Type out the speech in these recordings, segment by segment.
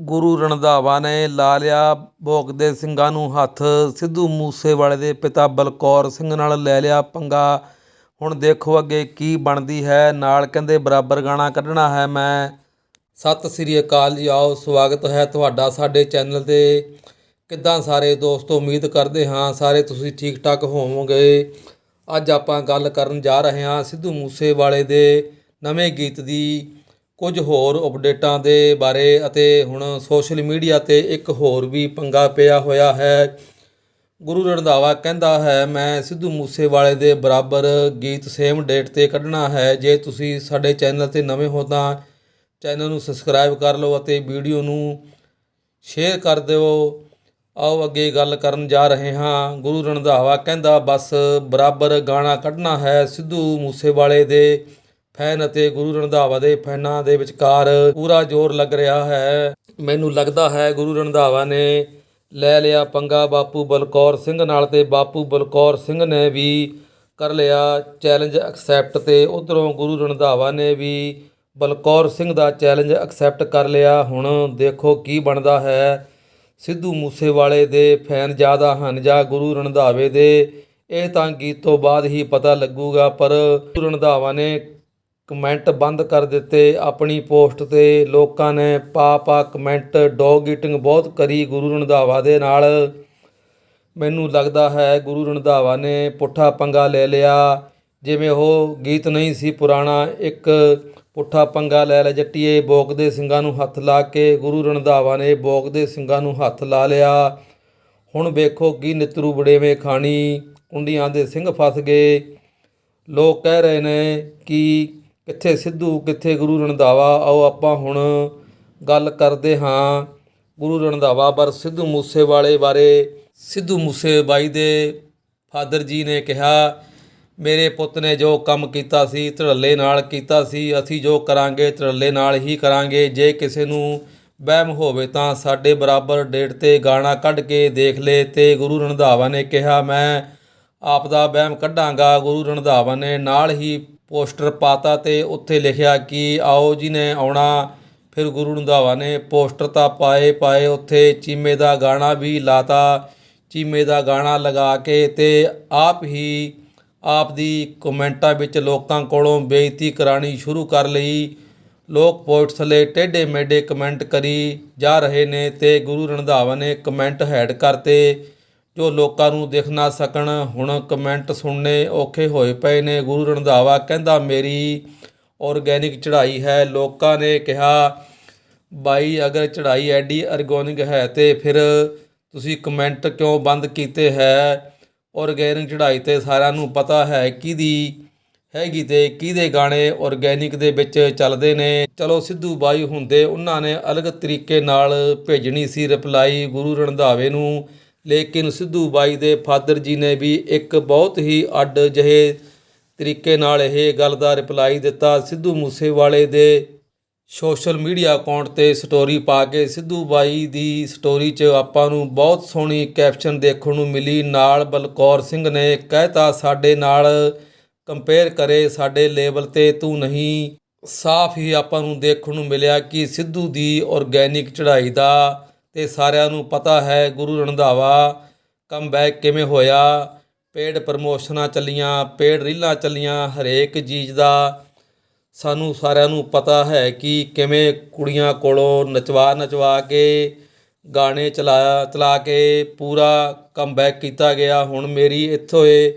ਗੁਰੂ ਰੰਧਾਵਾ ਨੇ ਲਾ ਲਿਆ। ਭੋਗਦੇ ਸਿੰਘਾਂ ਨੂੰ ਹੱਥ ਸਿੱਧੂ ਮੂਸੇਵਾਲੇ ਦੇ ਪਿਤਾ ਬਲਕੌਰ ਸਿੰਘ ਨਾਲ ਲੈ ਲਿਆ ਪੰਗਾ। ਹੁਣ ਦੇਖੋ ਅੱਗੇ ਕੀ ਬਣਦੀ ਹੈ। ਨਾਲ ਕਹਿੰਦੇ, ਬਰਾਬਰ ਗਾਣਾ ਕੱਢਣਾ ਹੈ ਮੈਂ। ਸਤਿ ਸ੍ਰੀ ਅਕਾਲ ਜੀ, ਆਓ ਸਵਾਗਤ ਹੈ ਤੁਹਾਡਾ ਸਾਡੇ ਚੈਨਲ ਤੇ। ਕਿੱਦਾਂ ਸਾਰੇ ਦੋਸਤੋ, ਉਮੀਦ ਕਰਦੇ ਹਾਂ ਸਾਰੇ ਤੁਸੀਂ ਠੀਕ ਠਾਕ ਹੋਵੋਗੇ। ਅੱਜ ਆਪਾਂ ਗੱਲ ਕਰਨ ਜਾ ਰਹੇ ਹਾਂ ਸਿੱਧੂ ਮੂਸੇਵਾਲੇ ਦੇ ਨਵੇਂ ਗੀਤ ਦੀ। ਕੁਝ ਹੋਰ ਅਪਡੇਟਾਂ ਦੇ ਬਾਰੇ ਅਤੇ ਹੁਣ ਸੋਸ਼ਲ ਮੀਡੀਆ ਤੇ ਇੱਕ ਹੋਰ ਵੀ ਪੰਗਾ ਪਿਆ ਹੋਇਆ ਹੈ। ਗੁਰੂ ਰੰਧਾਵਾ ਕਹਿੰਦਾ ਹੈ, ਮੈਂ ਸਿੱਧੂ ਮੂਸੇਵਾਲੇ ਦੇ ਬਰਾਬਰ ਗੀਤ ਸੇਮ ਡੇਟ ਤੇ ਕੱਢਣਾ ਹੈ। ਜੇ ਤੁਸੀਂ ਸਾਡੇ ਚੈਨਲ ਤੇ ਨਵੇਂ ਹੋ ਤਾਂ ਚੈਨਲ ਨੂੰ ਸਬਸਕ੍ਰਾਈਬ ਕਰ ਲਓ ਅਤੇ ਵੀਡੀਓ ਨੂੰ ਸ਼ੇਅਰ ਕਰ ਦਿਓ। ਆਓ ਅੱਗੇ ਗੱਲ ਕਰਨ ਜਾ ਰਹੇ ਹਾਂ। ਗੁਰੂ ਰੰਧਾਵਾ ਕਹਿੰਦਾ, ਬਸ ਬਰਾਬਰ ਗਾਣਾ ਕੱਢਣਾ ਹੈ। ਸਿੱਧੂ ਮੂਸੇਵਾਲੇ ਦੇ ਫੈਨ ਅਤੇ ਗੁਰੂ ਰੰਧਾਵਾ ਦੇ ਫੈਨਾਂ ਦੇ ਵਿਚਕਾਰ ਪੂਰਾ ਜ਼ੋਰ ਲੱਗ ਰਿਹਾ ਹੈ। ਮੈਨੂੰ ਲੱਗਦਾ ਹੈ ਗੁਰੂ ਰੰਧਾਵਾ ਨੇ ਲੈ ਲਿਆ ਪੰਗਾ ਬਾਪੂ ਬਲਕੌਰ ਸਿੰਘ ਨਾਲ ਤੇ ਬਾਪੂ ਬਲਕੌਰ ਸਿੰਘ ਨੇ ਵੀ ਕਰ ਲਿਆ ਚੈਲੰਜ ਐਕਸੈਪਟ ਤੇ ਉਧਰੋਂ ਗੁਰੂ ਰੰਧਾਵਾ ਨੇ ਵੀ ਬਲਕੌਰ ਸਿੰਘ ਦਾ ਚੈਲੰਜ ਐਕਸੈਪਟ ਕਰ ਲਿਆ। ਹੁਣ ਦੇਖੋ ਕੀ ਬਣਦਾ ਹੈ। ਸਿੱਧੂ ਮੂਸੇਵਾਲੇ ਦੇ ਫੈਨ ਜ਼ਿਆਦਾ ਹਨ ਜਾਂ ਗੁਰੂ ਰੰਧਾਵੇ ਦੇ। ਇਹ ਤਾਂ ਗੀਤ ਤੋਂ ਬਾਅਦ ਹੀ ਪਤਾ ਲੱਗੂਗਾ, ਪਰ ਗੁਰੂ ਰੰਧਾਵਾ ਨੇ ਕਮੈਂਟ ਬੰਦ ਕਰ ਦਿੱਤੇ। ਆਪਣੀ ਪੋਸਟ ਤੇ ਲੋਕਾਂ ਨੇ ਪਾ ਪਾ ਕਮੈਂਟ, ਡੌਗ ਈਟਿੰਗ ਬਹੁਤ ਕਰੀ ਗੁਰੂ ਰੰਧਾਵਾ ਦੇ ਨਾਲ। ਮੈਨੂੰ ਲੱਗਦਾ ਹੈ ਗੁਰੂ ਰੰਧਾਵਾ ਨੇ ਪੁੱਠਾ ਪੰਗਾ ਲੈ ਲਿਆ। ਜਿਵੇਂ ਉਹ ਗੀਤ ਨਹੀਂ ਸੀ ਪੁਰਾਣਾ, ਇੱਕ ਪੁੱਠਾ ਪੰਗਾ ਲੈ ਲੈ ਜੱਟੀਏ ਬੋਕਦੇ ਸਿੰਘਾਂ ਨੂੰ ਹੱਥ ਲਾ ਕੇ ਗੁਰੂ ਰੰਧਾਵਾ ਨੇ ਬੋਕਦੇ ਸਿੰਘਾਂ ਨੂੰ ਹੱਥ ਲਾ ਲਿਆ। ਹੁਣ ਵੇਖੋ ਕੀ ਨਿਤਰੂ ਬੜੇਵੇਂ ਖਾਣੀ। ਕੁੰਡੀਆਂ ਦੇ ਸਿੰਘ ਫਸ ਗਏ। ਲੋਕ ਕਹਿ ਰਹੇ ਨੇ ਕਿ ਕਿੱਥੇ ਸਿੱਧੂ, ਕਿੱਥੇ ਗੁਰੂ ਰੰਧਾਵਾ? ਆਓ ਆਪਾਂ ਹੁਣ ਗੱਲ ਕਰਦੇ ਹਾਂ ਗੁਰੂ ਰੰਧਾਵਾ ਪਰ ਸਿੱਧੂ ਮੂਸੇਵਾਲੇ ਬਾਰੇ। ਸਿੱਧੂ ਮੂਸੇ ਬਾਈ ਦੇ ਫਾਦਰ ਜੀ ਨੇ ਕਿਹਾ, ਮੇਰੇ ਪੁੱਤ ਨੇ ਜੋ ਕੰਮ ਕੀਤਾ ਸੀ, ਧੜੱਲੇ ਨਾਲ ਕੀਤਾ ਸੀ, ਅਸੀਂ ਜੋ ਕਰਾਂਗੇ, ਧੜੱਲੇ ਨਾਲ ਹੀ ਕਰਾਂਗੇ। ਜੇ ਕਿਸੇ ਨੂੰ ਵਹਿਮ ਹੋਵੇ ਤਾਂ ਸਾਡੇ ਬਰਾਬਰ ਡੇਟ ਤੇ ਗਾਣਾ ਕੱਢ ਕੇ ਦੇਖ ਲੇ। ਤੇ ਗੁਰੂ ਰੰਧਾਵਾ ਨੇ ਕਿਹਾ, ਮੈਂ ਆਪ ਦਾ ਵਹਿਮ ਕੱਢਾਂਗਾ। ਗੁਰੂ ਰੰਧਾਵਾ ਨੇ ਨਾਲ ਹੀ ਪੋਸਟਰ ਪਾਤਾ ਤੇ ਉੱਥੇ ਲਿਖਿਆ ਕਿ ਆਓ ਜੀ ਨੇ ਆਉਣਾ। ਫਿਰ ਗੁਰੂ ਰੰਧਾਵਾ ਨੇ ਪੋਸਟਰ ਤਾਂ ਪਾਏ ਪਾਏ ਉੱਥੇ ਚੀਮੇ ਦਾ ਗਾਣਾ ਵੀ ਲਾਤਾ। ਚੀਮੇ ਦਾ ਗਾਣਾ ਲਗਾ ਕੇ ਤੇ ਆਪ ਹੀ ਆਪ ਦੀ ਕਮੈਂਟਾਂ ਵਿੱਚ ਲੋਕਾਂ ਕੋਲੋਂ ਬੇਇੱਜ਼ਤੀ ਕਰਾਣੀ ਸ਼ੁਰੂ ਕਰ ਲਈ। ਲੋਕ ਪੋਸਟ ਥੱਲੇ ਟੇਢੇ ਮੇਢੇ ਕਮੈਂਟ ਕਰੀ ਜਾ ਰਹੇ ਨੇ ਤੇ ਗੁਰੂ ਰੰਧਾਵਾ ਨੇ ਕਮੈਂਟ ਹੈਡ ਕਰਤੇ। ਜੋ ਲੋਕਾਂ ਨੂੰ ਦਿਖ ਨਾ ਸਕਣ, ਹੁਣ ਕਮੈਂਟ ਸੁਣਨੇ ਔਖੇ ਹੋਏ ਪਏ ਨੇ। ਗੁਰੂ ਰੰਧਾਵਾ ਕਹਿੰਦਾ, ਮੇਰੀ ਆਰਗੈਨਿਕ ਚੜ੍ਹਾਈ ਹੈ। ਲੋਕਾਂ ਨੇ ਕਿਹਾ, ਬਾਈ, ਅਗਰ ਚੜ੍ਹਾਈ ਐਡੀ ਆਰਗੈਨਿਕ ਹੈ ਤੇ ਫਿਰ ਤੁਸੀਂ ਕਮੈਂਟ ਕਿਉਂ ਬੰਦ ਕੀਤੇ ਹੈ? ਆਰਗੈਨਿਕ ਚੜ੍ਹਾਈ ਤੇ ਸਾਰਿਆਂ ਨੂੰ ਪਤਾ ਹੈ ਕਿਹਦੀ ਹੈਗੀ ਤੇ ਕਿਹਦੇ ਗਾਣੇ ਆਰਗੈਨਿਕ ਦੇ ਵਿੱਚ ਚੱਲਦੇ ਨੇ। ਚਲੋ, ਸਿੱਧੂ ਬਾਈ ਹੁੰਦੇ, ਉਹਨਾਂ ਨੇ ਅਲੱਗ ਤਰੀਕੇ ਨਾਲ ਭੇਜਣੀ ਸੀ ਰਿਪਲਾਈ ਗੁਰੂ ਰੰਧਾਵੇ ਨੂੰ। ਲੇਕਿਨ ਸਿੱਧੂ ਬਾਈ ਦੇ ਫਾਦਰ ਜੀ ਨੇ ਵੀ ਇੱਕ ਬਹੁਤ ਹੀ ਅੱਡ ਜਿਹੇ ਤਰੀਕੇ ਨਾਲ ਇਹ ਗੱਲ ਦਾ ਰਿਪਲਾਈ ਦਿੱਤਾ। ਸਿੱਧੂ ਮੂਸੇਵਾਲੇ ਦੇ ਸੋਸ਼ਲ ਮੀਡੀਆ ਅਕਾਊਂਟ ਤੇ ਸਟੋਰੀ ਪਾ ਕੇ ਸਿੱਧੂ ਬਾਈ ਦੀ ਸਟੋਰੀ 'ਚ ਆਪਾਂ ਨੂੰ ਬਹੁਤ ਸੋਹਣੀ ਕੈਪਸ਼ਨ ਦੇਖਣ ਨੂੰ ਮਿਲੀ। ਨਾਲ ਬਲਕੌਰ ਸਿੰਘ ਨੇ ਕਹਿਤਾ, ਸਾਡੇ ਨਾਲ ਕੰਪੇਅਰ ਕਰੇ, ਸਾਡੇ ਲੈਵਲ ਤੇ ਤੂੰ ਨਹੀਂ। ਸਾਫ਼ ਹੀ ਆਪਾਂ ਨੂੰ ਦੇਖਣ ਨੂੰ ਮਿਲਿਆ ਕਿ ਸਿੱਧੂ ਦੀ ਆਰਗੈਨਿਕ ਚੜ੍ਹਾਈ ਦਾ ਤੇ ਸਾਰਿਆਂ ਨੂੰ ਪਤਾ ਹੈ, ਗੁਰੂ ਰੰਧਾਵਾ ਕਮਬੈਕ ਕਿਵੇਂ ਹੋਇਆ, ਪੇਡ ਪ੍ਰਮੋਸ਼ਨਾਂ ਚੱਲੀਆਂ, ਪੇਡ ਰੀਲਾਂ ਚੱਲੀਆਂ, ਹਰੇਕ ਚੀਜ਼ ਦਾ ਸਾਨੂੰ ਸਾਰਿਆਂ ਨੂੰ ਪਤਾ ਹੈ ਕਿ ਕਿਵੇਂ ਕੁੜੀਆਂ ਕੋਲੋਂ ਨਚਵਾ ਨਚਵਾ ਕੇ, ਗਾਣੇ ਚਲਾ ਚਲਾ ਕੇ ਪੂਰਾ ਕਮਬੈਕ ਕੀਤਾ ਗਿਆ। ਹੁਣ ਮੇਰੀ ਇੱਥੋਂ ਇਹ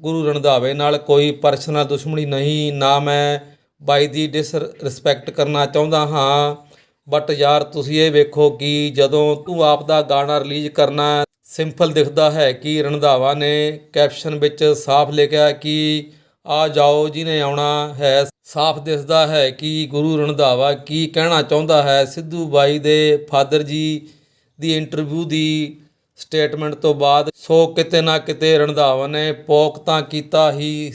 ਗੁਰੂ ਰੰਧਾਵੇ ਨਾਲ ਕੋਈ ਪਰਸਨਲ ਦੁਸ਼ਮਣੀ ਨਹੀਂ, ਨਾ ਮੈਂ ਬਾਈ ਦੀ ਡਿਸ ਰਿਸਪੈਕਟ ਕਰਨਾ ਚਾਹੁੰਦਾ ਹਾਂ। ਬਟ ਯਾਰ, ਤੁਸੀਂ ਇਹ ਵੇਖੋ ਕਿ ਜਦੋਂ ਤੂੰ ਆਪ ਦਾ ਗਾਣਾ ਰਿਲੀਜ਼ ਕਰਨਾ ਸਿੰਪਲ ਦਿਖਦਾ ਹੈ ਕਿ ਰੰਧਾਵਾ ਨੇ ਕੈਪਸ਼ਨ ਵਿੱਚ ਸਾਫ਼ ਲਿਖਿਆ ਕਿ ਆ ਜਾਓ ਜਿਹਨੇ ਆਉਣਾ ਹੈ, ਸਾਫ਼ ਦਿਸਦਾ ਹੈ ਕਿ ਗੁਰੂ ਰੰਧਾਵਾ ਕੀ ਕਹਿਣਾ ਚਾਹੁੰਦਾ ਹੈ। ਸਿੱਧੂ ਬਾਈ ਦੇ ਫਾਦਰ ਜੀ ਦੀ ਇੰਟਰਵਿਊ ਦੀ ਸਟੇਟਮੈਂਟ ਤੋਂ ਬਾਅਦ ਸੋ ਕਿਤੇ ਨਾ ਕਿਤੇ ਰੰਧਾਵਾ ਨੇ ਪੋਕ ਤਾਂ ਕੀਤਾ ਹੀ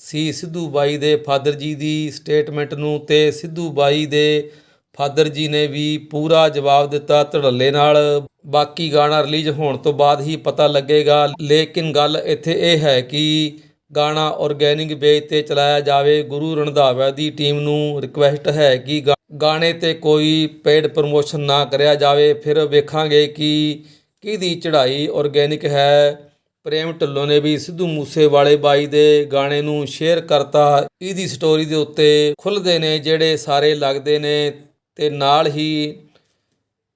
ਸੀ। ਸਿੱਧੂ ਬਾਈ ਦੇ ਫਾਦਰ ਜੀ ਦੀ ਸਟੇਟਮੈਂਟ ਨੂੰ ਤੇ ਸਿੱਧੂ ਬਾਈ ਦੇ ਫਾਦਰ ਜੀ ਨੇ ਵੀ ਪੂਰਾ ਜਵਾਬ ਦਿੱਤਾ ਧੜੱਲੇ ਨਾਲ। ਬਾਕੀ ਗਾਣਾ ਰਿਲੀਜ਼ ਹੋਣ ਤੋਂ ਬਾਅਦ ਹੀ ਪਤਾ ਲੱਗੇਗਾ, ਲੇਕਿਨ ਗੱਲ ਇੱਥੇ ਇਹ ਹੈ ਕਿ ਗਾਣਾ ਆਰਗੈਨਿਕ ਬੇਸ ਤੇ ਚਲਾਇਆ ਜਾਵੇ। ਗੁਰੂ ਰੰਧਾਵਾ ਦੀ ਟੀਮ ਨੂੰ ਰਿਕੁਐਸਟ ਹੈ ਕਿ ਗਾ- ਗਾਣੇ ਤੇ ਕੋਈ ਪੇਡ ਪ੍ਰਮੋਸ਼ਨ ਨਾ ਕਰਿਆ ਜਾਵੇ। ਫਿਰ ਵੇਖਾਂਗੇ ਕਿ ਕਿਹਦੀ ਚੜ੍ਹਾਈ ਆਰਗੈਨਿਕ ਹੈ। ਪ੍ਰੇਮ ਢਿੱਲੋਂ ਨੇ ਵੀ ਸਿੱਧੂ ਮੂਸੇਵਾਲੇ ਬਾਈ ਦੇ ਗਾਣੇ ਨੂੰ ਸ਼ੇਅਰ ਕਰਤਾ। ਇਹਦੀ ਸਟੋਰੀ ਦੇ ਉੱਤੇ ਖੁੱਲਦੇ ਨੇ ਜਿਹੜੇ ਸਾਰੇ ਲੱਗਦੇ ਨੇ। ਤੇ ਨਾਲ ਹੀ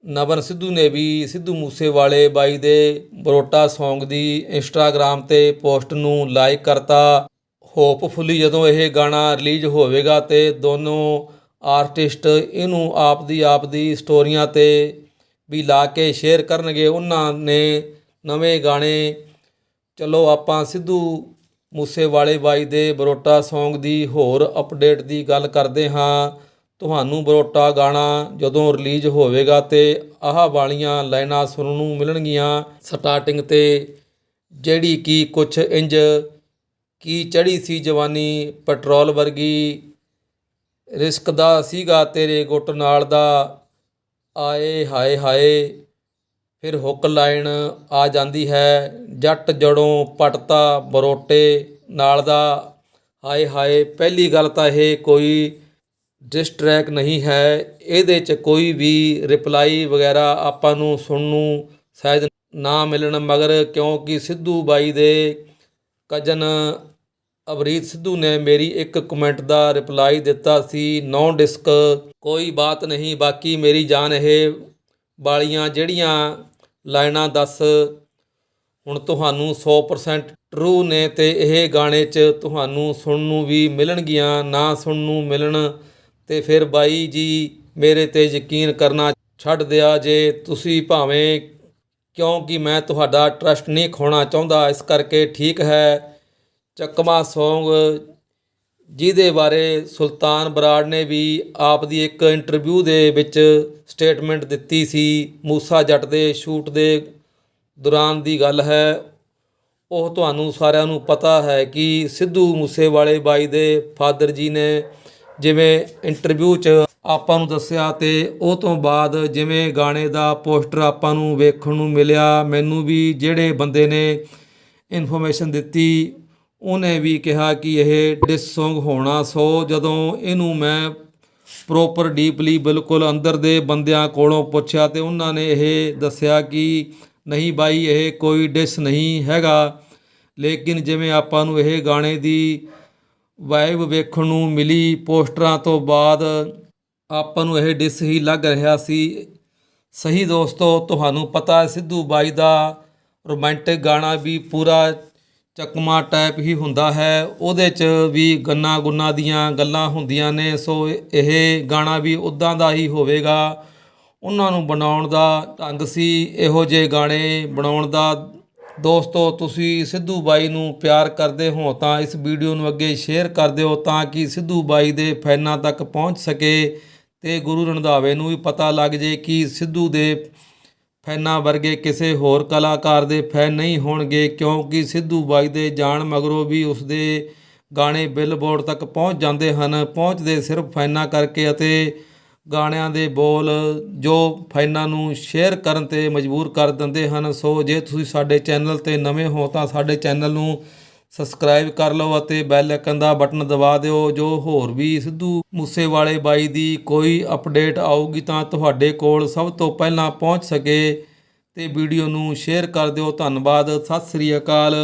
ਨਵਨ ਸਿੱਧੂ ਨੇ ਵੀ ਸਿੱਧੂ ਮੂਸੇਵਾਲੇ ਬਾਈ ਦੇ ਬਰੋਟਾ Song ਦੀ ਇੰਸਟਾਗ੍ਰam ਤੇ ਪੋਸਟ ਨੂੰ ਲਾਈਕ ਕਰਤਾ। ਹੋਪਫੁਲੀ ਜਦੋਂ ਇਹ ਗਾਣਾ ਰਿਲੀਜ਼ ਹੋਵੇਗਾ ਤੇ ਦੋਨੋਂ ਆਰਟਿਸਟ ਇਹਨੂੰ ਆਪ ਦੀ ਆਪ ਦੀ ਸਟੋਰੀਆਂ ਤੇ ਵੀ ਲਾ ਕੇ ਸ਼ੇਅਰ ਕਰਨਗੇ। ਉਹਨਾਂ ਨੇ ਨਵੇਂ ਗਾਣੇ, ਚਲੋ ਆਪਾਂ ਸਿੱਧੂ ਮੂਸੇਵਾਲੇ ਬਾਈ ਦੇ ਬਰੋਟਾ Song ਦੀ ਹੋਰ ਅਪਡੇਟ ਦੀ ਗੱਲ ਕਰਦੇ ਹਾਂ। ਤੁਹਾਨੂੰ ਬਰੋਟਾ ਗਾਣਾ ਜਦੋਂ ਰਿਲੀਜ਼ ਹੋਵੇਗਾ ਤੇ ਆਹ ਵਾਲੀਆਂ ਲਾਈਨਾਂ ਸੁਣਨ ਨੂੰ ਮਿਲਣਗੀਆਂ। ਸਟਾਰਟਿੰਗ ਤੇ ਜਿਹੜੀ ਕਿ ਕੁਛ ਇੰਜ ਕੀ ਚੜੀ ਸੀ ਜਵਾਨੀ, ਪੈਟਰੋਲ ਵਰਗੀ ਰਿਸਕ ਦਾ ਸੀਗਾ ਤੇਰੇ ਗੁੱਟ ਨਾਲ ਦਾ। ਆਏ ਹਾਏ ਹਾਏ, ਫਿਰ ਹੁੱਕ ਲਾਈਨ ਆ ਜਾਂਦੀ ਹੈ, ਜੱਟ ਜੜੋਂ ਪਟਤਾ ਬਰੋਟੇ ਨਾਲ ਦਾ। ਹਾਏ ਹਾਏ, ਪਹਿਲੀ ਗੱਲ ਤਾਂ ਇਹ ਕੋਈ ਡਿਸ ਟਰੈਕ ਨਹੀਂ ਹੈ, ਇਹਦੇ 'ਚ ਕੋਈ ਵੀ ਰਿਪਲਾਈ ਵਗੈਰਾ ਆਪਾਂ ਨੂੰ ਸੁਣਨ ਨੂੰ ਸ਼ਾਇਦ ਨਾ ਮਿਲਣ। ਮਗਰ ਕਿਉਂਕਿ ਸਿੱਧੂ ਬਾਈ ਦੇ ਕਜਨ ਅਵਰੀਤ ਸਿੱਧੂ ਨੇ ਮੇਰੀ ਇੱਕ ਕਮੈਂਟ ਦਾ ਰਿਪਲਾਈ ਦਿੱਤਾ ਸੀ ਨੋ ਡਿਸਕ ਕੋਈ ਬਾਤ ਨਹੀਂ, ਬਾਕੀ ਮੇਰੀ ਜਾਨ ਇਹ ਵਾਲੀਆਂ ਜਿਹੜੀਆਂ ਲਾਈਨਾਂ ਦੱਸ, ਹੁਣ ਤੁਹਾਨੂੰ 100% ਟਰੂ ਨੇ ਤੇ ਇਹ ਗਾਣੇ 'ਚ ਤੁਹਾਨੂੰ ਸੁਣਨ ਨੂੰ ਵੀ ਮਿਲਣਗੀਆਂ, ਨਾ ਸੁਣਨ ਨੂੰ ਮਿਲਣ। ਤੇ ਫਿਰ ਬਾਈ ਜੀ ਮੇਰੇ ਤੇ ਯਕੀਨ ਕਰਨਾ ਛੱਡ ਦਿਆ ਜੇ ਤੁਸੀਂ ਭਾਵੇਂ ਕਿਉਂਕਿ ਮੈਂ ਤੁਹਾਡਾ ਟਰਸਟ ਨਹੀਂ ਖੋਣਾ ਚਾਹੁੰਦਾ, ਇਸ ਕਰਕੇ ਠੀਕ ਹੈ। ਚੱਕਮਾ ਸੌਂਗ ਜਿਹਦੇ ਬਾਰੇ ਸੁਲਤਾਨ ਬਰਾੜ ਨੇ ਵੀ ਆਪ ਦੀ ਇੱਕ ਇੰਟਰਵਿਊ ਦੇ ਵਿੱਚ ਸਟੇਟਮੈਂਟ ਦਿੱਤੀ ਸੀ, ਮੂਸਾ ਜੱਟ ਦੇ ਸ਼ੂਟ ਦੇ ਦੌਰਾਨ ਦੀ ਗੱਲ ਹੈ। ਉਹ ਤੁਹਾਨੂੰ ਸਾਰਿਆਂ ਨੂੰ ਪਤਾ ਹੈ ਕਿ ਸਿੱਧੂ ਮੂਸੇਵਾਲੇ ਬਾਈ ਦੇ ਫਾਦਰ ਜੀ ਨੇ ਜਿਵੇਂ ਇੰਟਰਵਿਊ 'ਚ ਆਪਾਂ ਨੂੰ ਦੱਸਿਆ ਤੇ ਉਹ ਤੋਂ ਬਾਅਦ ਜਿਵੇਂ ਗਾਣੇ ਦਾ ਪੋਸਟਰ ਆਪਾਂ ਨੂੰ ਵੇਖਣ ਨੂੰ ਮਿਲਿਆ, ਮੈਨੂੰ ਵੀ ਜਿਹੜੇ ਬੰਦੇ ਨੇ ਇਨਫੋਰਮੇਸ਼ਨ ਦਿੱਤੀ, ਉਹਨੇ ਵੀ ਕਿਹਾ ਕਿ ਇਹ ਡਿਸ Song ਹੋਣਾ ਸੋ ਜਦੋਂ ਇਹਨੂੰ ਮੈਂ ਪ੍ਰੋਪਰ ਡੀਪਲੀ ਬਿਲਕੁਲ ਅੰਦਰ ਦੇ ਬੰਦਿਆਂ ਕੋਲੋਂ ਪੁੱਛਿਆ ਤੇ ਉਹਨਾਂ ਨੇ ਇਹ ਦੱਸਿਆ ਕਿ ਨਹੀਂ ਬਾਈ, ਇਹ ਕੋਈ ਡਿਸ ਨਹੀਂ ਹੈਗਾ। ਲੇਕਿਨ ਜਿਵੇਂ ਆਪਾਂ ਨੂੰ ਇਹ ਗਾਣੇ ਦੀ ਵਾਈਬ ਵੇਖਣ ਨੂੰ ਮਿਲੀ। ਪੋਸਟਰਾਂ ਤੋਂ ਬਾਅਦ ਆਪਾਂ ਨੂੰ ਇਹ ਡਿਸ ਹੀ ਲੱਗ ਰਿਹਾ ਸੀ। ਸਹੀ ਦੋਸਤੋ, ਤੁਹਾਨੂੰ ਪਤਾ ਸਿੱਧੂ ਬਾਈ ਦਾ ਰੋਮਾਂਟਿਕ ਗਾਣਾ ਵੀ ਪੂਰਾ ਚੱਕਮਾ ਟਾਈਪ ਹੀ ਹੁੰਦਾ ਹੈ। ਉਹਦੇ 'ਚ ਵੀ ਗੰਨਾ ਗੁੰਨਾ ਦੀਆਂ ਗੱਲਾਂ ਹੁੰਦੀਆਂ ਨੇ, ਸੋ ਇਹ ਗਾਣਾ ਵੀ ਉਦਾਂ ਦਾ ਹੀ ਹੋਵੇਗਾ। ਉਹਨਾਂ ਨੂੰ ਬਣਾਉਣ ਦਾ ਢੰਗ ਸੀ। ਇਹੋ ਜਿਹੇ ਗਾਣੇ ਬਣਾਉਣ ਦਾ ਦੋਸਤੋ, ਤੁਸੀਂ ਸਿੱਧੂ ਬਾਈ ਨੂੰ ਪਿਆਰ ਕਰਦੇ ਹੋ ਤਾਂ ਇਸ ਵੀਡੀਓ ਨੂੰ ਅੱਗੇ ਸ਼ੇਅਰ ਕਰ ਦਿਓ ਤਾਂ ਕਿ ਸਿੱਧੂ ਬਾਈ ਦੇ ਫੈਨਾਂ ਤੱਕ ਪਹੁੰਚ ਸਕੇ ਤੇ ਗੁਰੂ ਰੰਧਾਵੇ ਨੂੰ ਵੀ ਪਤਾ ਲੱਗ ਜੇ ਕਿ ਸਿੱਧੂ ਦੇ ਫੈਨਾਂ ਵਰਗੇ ਕਿਸੇ ਹੋਰ ਕਲਾਕਾਰ ਦੇ ਫੈਨ ਨਹੀਂ ਹੋਣਗੇ, ਕਿਉਂਕਿ ਸਿੱਧੂ ਬਾਈ ਦੇ ਜਾਣ ਮਗਰੋਂ ਵੀ ਉਸਦੇ ਗਾਣੇ ਬਿਲਬੋਰਡ ਤੱਕ ਪਹੁੰਚ ਜਾਂਦੇ ਹਨ। ਪਹੁੰਚਦੇ ਸਿਰਫ ਫੈਨਾਂ ਕਰਕੇ ਅਤੇ ਗਾਣਿਆਂ ਦੇ ਬੋਲ ਜੋ ਫੈਨਾਂ ਨੂੰ ਸ਼ੇਅਰ ਕਰਨ ਤੇ ਮਜਬੂਰ ਕਰ ਦਿੰਦੇ ਹਨ। ਸੋ ਜੇ ਤੁਸੀਂ ਸਾਡੇ ਚੈਨਲ ਤੇ ਨਵੇਂ ਹੋ ਤਾਂ ਸਾਡੇ ਚੈਨਲ ਨੂੰ ਸਬਸਕ੍ਰਾਈਬ ਕਰ ਲਓ ਅਤੇ ਬੈਲ ਆਈਕਨ ਦਾ ਬਟਨ ਦਬਾ ਦਿਓ। ਜੋ ਹੋਰ ਵੀ ਸਿੱਧੂ ਮੂਸੇਵਾਲੇ ਬਾਈ ਦੀ ਕੋਈ ਅਪਡੇਟ ਆਊਗੀ ਤਾਂ ਤੁਹਾਡੇ ਕੋਲ ਸਭ ਤੋਂ ਪਹਿਲਾਂ ਪਹੁੰਚ ਸਕੇ ਤੇ ਵੀਡੀਓ ਨੂੰ ਸ਼ੇਅਰ ਕਰ ਦਿਓ। ਧੰਨਵਾਦ। ਸਤਿ ਸ੍ਰੀ ਅਕਾਲ।